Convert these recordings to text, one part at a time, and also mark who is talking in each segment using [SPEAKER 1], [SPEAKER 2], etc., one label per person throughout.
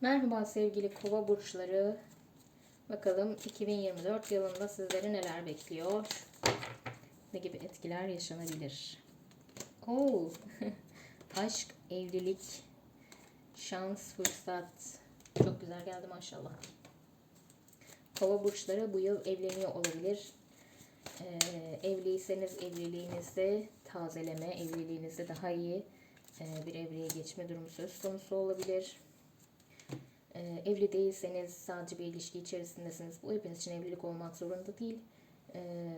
[SPEAKER 1] Merhaba sevgili kova burçları. Bakalım 2024 yılında sizleri neler bekliyor? Ne gibi etkiler yaşanabilir? Oo, aşk, evlilik, şans, fırsat. Çok güzel geldi maşallah. Kova burçları bu yıl evleniyor olabilir. Ee, evliyseniz evliliğinizde tazeleme, evliliğinizde daha iyi e, bir evreye geçme durumu söz konusu olabilir. Ee, evli değilseniz sadece bir ilişki içerisindesiniz. Bu hepiniz için evlilik olmak zorunda değil. Ee,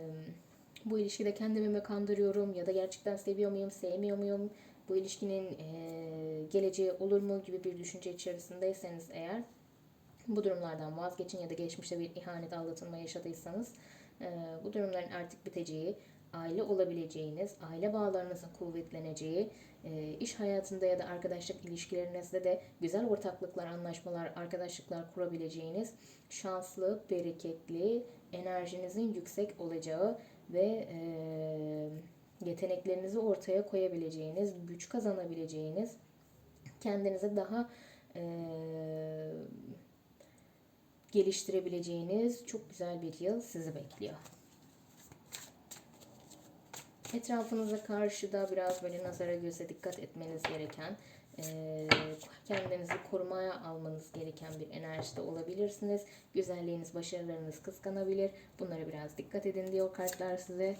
[SPEAKER 1] bu ilişkide kendimi mi kandırıyorum ya da gerçekten seviyor muyum, sevmiyor muyum? Bu ilişkinin e, geleceği olur mu gibi bir düşünce içerisindeyseniz eğer bu durumlardan vazgeçin ya da geçmişte bir ihanet, aldatılma yaşadıysanız e, bu durumların artık biteceği, aile olabileceğiniz, aile bağlarınızın kuvvetleneceği, e, iş hayatında ya da arkadaşlık ilişkilerinizde de güzel ortaklıklar, anlaşmalar, arkadaşlıklar kurabileceğiniz şanslı, bereketli, enerjinizin yüksek olacağı ve e, yeteneklerinizi ortaya koyabileceğiniz, güç kazanabileceğiniz, kendinize daha e, geliştirebileceğiniz çok güzel bir yıl sizi bekliyor. Etrafınıza karşı da biraz böyle nazara göze dikkat etmeniz gereken, kendinizi korumaya almanız gereken bir enerjide olabilirsiniz. Güzelliğiniz, başarılarınız kıskanabilir. Bunlara biraz dikkat edin diyor kartlar size.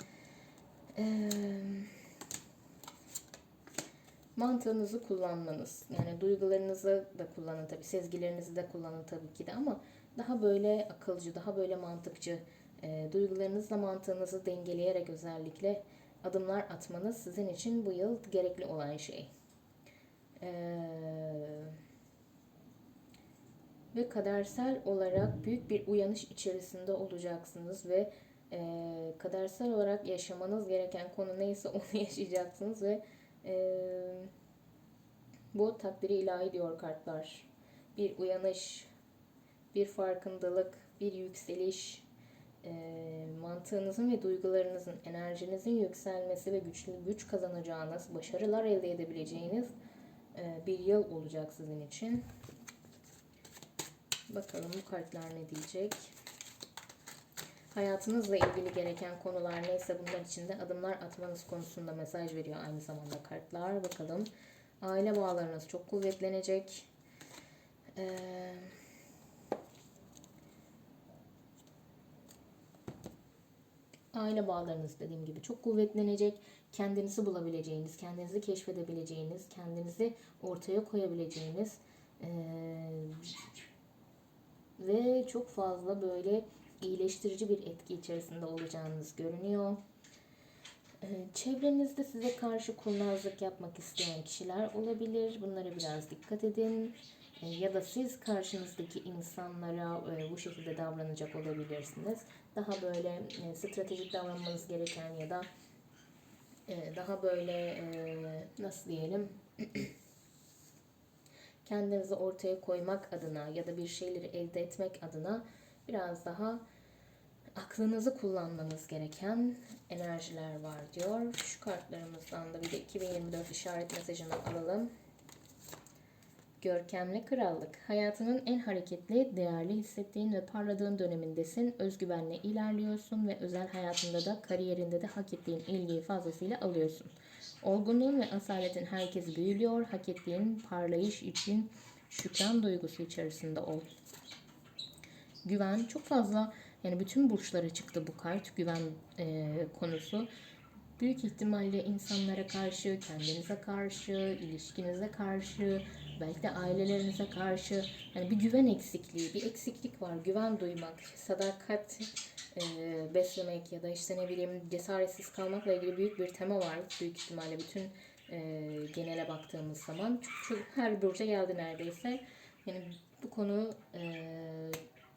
[SPEAKER 1] Mantığınızı kullanmanız. Yani duygularınızı da kullanın tabii, sezgilerinizi de kullanın tabii ki de ama daha böyle akılcı, daha böyle mantıkçı, duygularınızla mantığınızı dengeleyerek özellikle adımlar atmanız sizin için bu yıl gerekli olan şey. Ee, ve kadersel olarak büyük bir uyanış içerisinde olacaksınız ve e, kadersel olarak yaşamanız gereken konu neyse onu yaşayacaksınız ve e, bu takdiri ilahi diyor kartlar. Bir uyanış, bir farkındalık, bir yükseliş, e, mantığınızın ve duygularınızın, enerjinizin yükselmesi ve güçlü güç kazanacağınız, başarılar elde edebileceğiniz e, bir yıl olacak sizin için. Bakalım bu kartlar ne diyecek? Hayatınızla ilgili gereken konular neyse bunlar için de adımlar atmanız konusunda mesaj veriyor aynı zamanda kartlar. Bakalım aile bağlarınız çok kuvvetlenecek. Eee aile bağlarınız dediğim gibi çok kuvvetlenecek. Kendinizi bulabileceğiniz, kendinizi keşfedebileceğiniz, kendinizi ortaya koyabileceğiniz ee, ve çok fazla böyle iyileştirici bir etki içerisinde olacağınız görünüyor. Çevrenizde size karşı kurnazlık yapmak isteyen kişiler olabilir. Bunlara biraz dikkat edin. Ya da siz karşınızdaki insanlara bu şekilde davranacak olabilirsiniz. Daha böyle e, stratejik davranmanız gereken ya da e, daha böyle nasıl diyelim kendinizi ortaya koymak adına ya da bir şeyleri elde etmek adına biraz daha aklınızı kullanmanız gereken enerjiler var diyor. Şu kartlarımızdan da bir de 2024 işaret mesajını alalım. Görkemli krallık. Hayatının en hareketli, değerli hissettiğin ve parladığın dönemindesin. Özgüvenle ilerliyorsun ve özel hayatında da kariyerinde de hak ettiğin ilgiyi fazlasıyla alıyorsun. Olgunluğun ve asaletin herkesi büyülüyor. Hak ettiğin parlayış için şükran duygusu içerisinde ol. Güven çok fazla yani bütün burçlara çıktı bu kart güven e, konusu. Büyük ihtimalle insanlara karşı, kendinize karşı, ilişkinize karşı, belki de ailelerinize karşı yani bir güven eksikliği, bir eksiklik var. Güven duymak, sadakat e, beslemek ya da işte ne bileyim cesaretsiz kalmakla ilgili büyük bir tema var. Büyük ihtimalle bütün e, genele baktığımız zaman. Çünkü her burca geldi neredeyse. Yani bu konu e,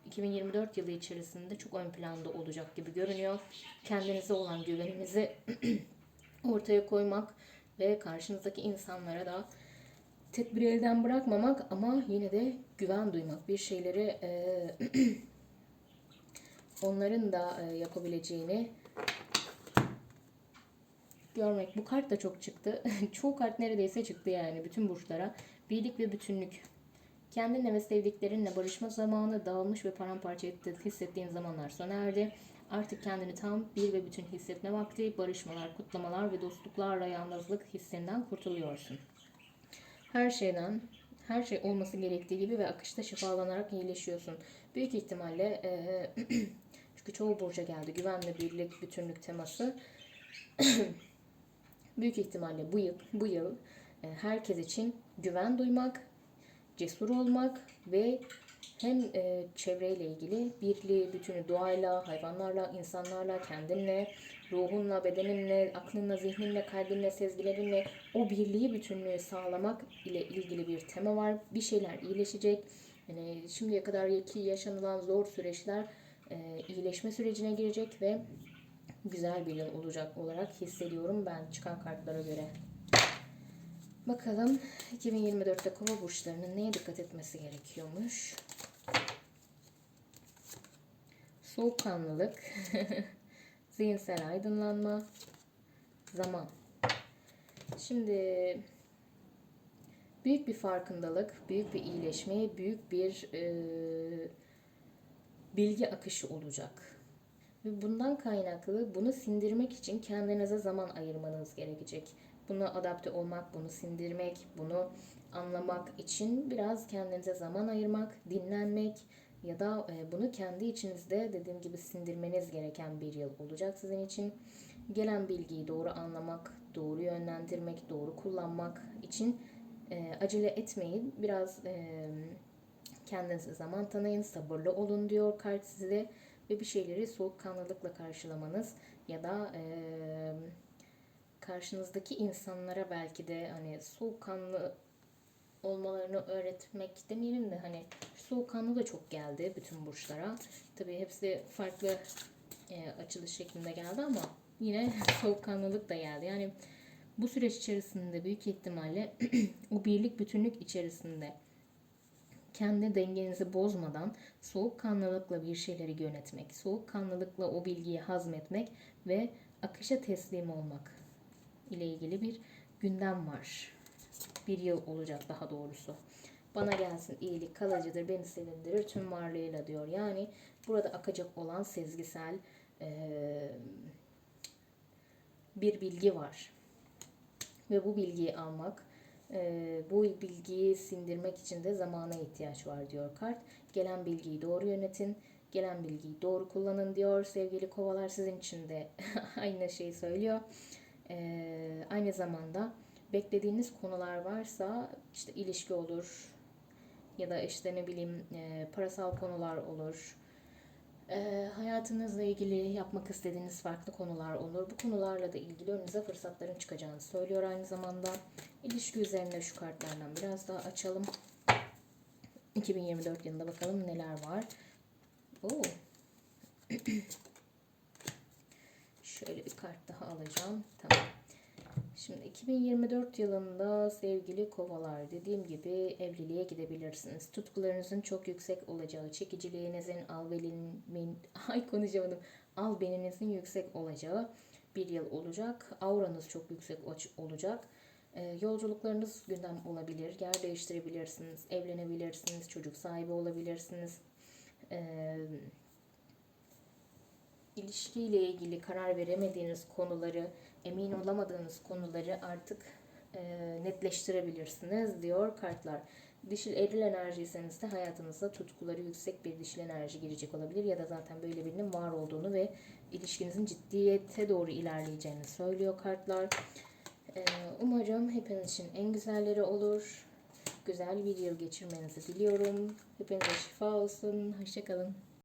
[SPEAKER 1] 2024 yılı içerisinde çok ön planda olacak gibi görünüyor. Kendinize olan güveninizi ortaya koymak ve karşınızdaki insanlara da tedbiri elden bırakmamak ama yine de güven duymak. Bir şeyleri e, onların da e, yapabileceğini görmek. Bu kart da çok çıktı. Çoğu kart neredeyse çıktı yani bütün burçlara. Birlik ve bütünlük Kendinle ve sevdiklerinle barışma zamanı dağılmış ve paramparça etti- hissettiğin zamanlar sona erdi. Artık kendini tam bir ve bütün hissetme vakti, barışmalar, kutlamalar ve dostluklarla yalnızlık hissinden kurtuluyorsun. Her şeyden, her şey olması gerektiği gibi ve akışta şifalanarak iyileşiyorsun. Büyük ihtimalle eee, çünkü çoğu burca geldi. Güven ve birlik, bütünlük teması. Büyük ihtimalle bu yıl, bu yıl e, herkes için güven duymak, cesur olmak ve hem e, çevreyle ilgili birliği, bütünü doğayla, hayvanlarla, insanlarla, kendinle, ruhunla, bedeninle, aklınla, zihninle, kalbinle, sezgilerinle o birliği, bütünlüğü sağlamak ile ilgili bir tema var. Bir şeyler iyileşecek. Yani şimdiye kadar ki yaşanılan zor süreçler e, iyileşme sürecine girecek ve güzel bir yıl olacak olarak hissediyorum ben çıkan kartlara göre. Bakalım 2024'te kova burçlarının neye dikkat etmesi gerekiyormuş? Soğukkanlılık, zihinsel aydınlanma, zaman. Şimdi büyük bir farkındalık, büyük bir iyileşme, büyük bir e, bilgi akışı olacak. Ve bundan kaynaklı bunu sindirmek için kendinize zaman ayırmanız gerekecek. Buna adapte olmak, bunu sindirmek, bunu anlamak için biraz kendinize zaman ayırmak, dinlenmek ya da e, bunu kendi içinizde dediğim gibi sindirmeniz gereken bir yıl olacak sizin için. Gelen bilgiyi doğru anlamak, doğru yönlendirmek, doğru kullanmak için e, acele etmeyin. Biraz e, kendinize zaman tanıyın, sabırlı olun diyor kart size ve bir şeyleri soğukkanlılıkla karşılamanız ya da e, karşınızdaki insanlara belki de hani soğukkanlı olmalarını öğretmek demeyelim de hani soğukkanlı da çok geldi bütün burçlara. Tabii hepsi farklı e, açılış şeklinde geldi ama yine soğukkanlılık da geldi. Yani bu süreç içerisinde büyük ihtimalle o birlik bütünlük içerisinde kendi dengenizi bozmadan soğukkanlılıkla bir şeyleri yönetmek, soğukkanlılıkla o bilgiyi hazmetmek ve akışa teslim olmak ile ilgili bir gündem var. Bir yıl olacak daha doğrusu. Bana gelsin iyilik kalıcıdır, beni sevindirir tüm varlığıyla diyor. Yani burada akacak olan sezgisel eee, bir bilgi var. Ve bu bilgiyi almak, bu bilgiyi sindirmek için de zamana ihtiyaç var diyor kart. Gelen bilgiyi doğru yönetin, gelen bilgiyi doğru kullanın diyor. Sevgili kovalar sizin için de aynı şeyi söylüyor. Eee, aynı zamanda beklediğiniz konular varsa işte ilişki olur ya da işte ne bileyim eee, parasal konular olur. Eee, hayatınızla ilgili yapmak istediğiniz farklı konular olur. Bu konularla da ilgili önünüze fırsatların çıkacağını söylüyor aynı zamanda. İlişki üzerine şu kartlardan biraz daha açalım. 2024 yılında bakalım neler var. Oo. Şöyle bir kart daha alacağım. Tamam. Şimdi 2024 yılında sevgili kovalar dediğim gibi evliliğe gidebilirsiniz. Tutkularınızın çok yüksek olacağı, çekiciliğinizin alvelin, ay konuşamadım, albeninizin yüksek olacağı bir yıl olacak. Auranız çok yüksek olacak. Ee, yolculuklarınız gündem olabilir, yer değiştirebilirsiniz, evlenebilirsiniz, çocuk sahibi olabilirsiniz. Ee, ilişkiyle ilgili karar veremediğiniz konuları, emin olamadığınız konuları artık e, netleştirebilirsiniz diyor kartlar. Dişil eril enerjiyseniz de hayatınıza tutkuları yüksek bir dişil enerji girecek olabilir ya da zaten böyle birinin var olduğunu ve ilişkinizin ciddiyete doğru ilerleyeceğini söylüyor kartlar. E, umarım hepiniz için en güzelleri olur. Güzel bir yıl geçirmenizi diliyorum. Hepinize şifa olsun. Hoşçakalın.